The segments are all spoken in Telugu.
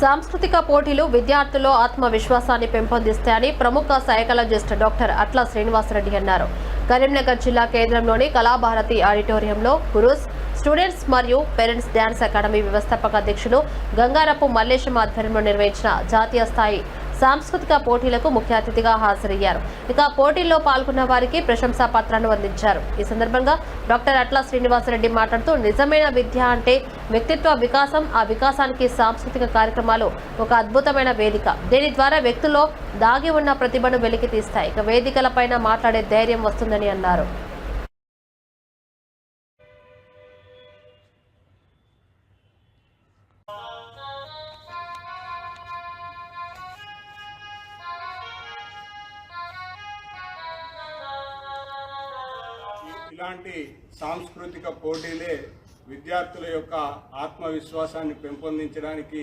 సాంస్కృతిక పోటీలు విద్యార్థుల్లో ఆత్మవిశ్వాసాన్ని పెంపొందిస్తాయని ప్రముఖ సైకాలజిస్ట్ డాక్టర్ అట్ల శ్రీనివాసరెడ్డి అన్నారు. కరీంనగర్ జిల్లా కేంద్రంలోని కళాభారతి ఆడిటోరియంలో గురుస్ స్టూడెంట్స్ మరియు పేరెంట్స్ డ్యాన్స్ అకాడమీ వ్యవస్థాపక అధ్యక్షులు గంగారపు మల్లేశం ఆధ్వర్యంలో నిర్వహించిన జాతీయ స్థాయి సాంస్కృతిక పోటీలకు ముఖ్య అతిథిగా హాజరయ్యారు. ఇక పోటీల్లో పాల్గొన్న వారికి ప్రశంసా పత్రాన్ని అందించారు. ఈ సందర్భంగా డాక్టర్ అట్లా శ్రీనివాసరెడ్డి మాట్లాడుతూ నిజమైన విద్య అంటే వ్యక్తిత్వ వికాసం. ఆ వికాసానికి సాంస్కృతిక కార్యక్రమాలు ఒక అద్భుతమైన వేదిక. దీని ద్వారా వ్యక్తుల్లో దాగి ఉన్న ప్రతిభను వెలికి తీస్తాయి ఇక వేదికలపైన మాట్లాడే ధైర్యం వస్తుందని అన్నారు. ఇలాంటి సాంస్కృతిక పోటీలే విద్యార్థుల యొక్క ఆత్మవిశ్వాసాన్ని పెంపొందించడానికి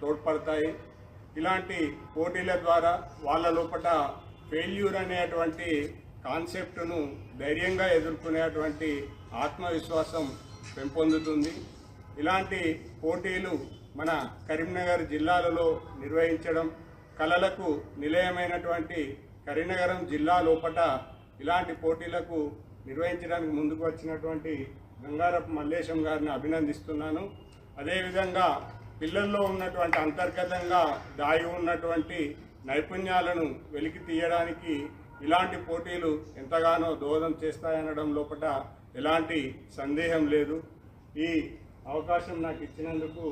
తోడ్పడతాయి. ఇలాంటి పోటీల ద్వారా వాళ్ళ లోపల ఫెయిల్యూర్ అనేటువంటి కాన్సెప్ట్ను ధైర్యంగా ఎదుర్కొనేటువంటి ఆత్మవిశ్వాసం పెంపొందుతుంది. ఇలాంటి పోటీలు మన కరీంనగర్ జిల్లాలలో నిర్వహించడం కళలకు నిలయమైనటువంటి కరీంనగరం జిల్లా లోపల ఇలాంటి పోటీలకు నిర్వహించడానికి ముందుకు వచ్చినటువంటి గంగారపు మల్లేశం గారిని అభినందిస్తున్నాను. అదేవిధంగా పిల్లల్లో ఉన్నటువంటి అంతర్గతంగా దాగి ఉన్నటువంటి నైపుణ్యాలను వెలికి తీయడానికి ఇలాంటి పోటీలు ఎంతగానో దోహదం చేస్తాయనడం లోపల ఎలాంటి సందేహం లేదు. ఈ అవకాశం నాకు ఇచ్చినందుకు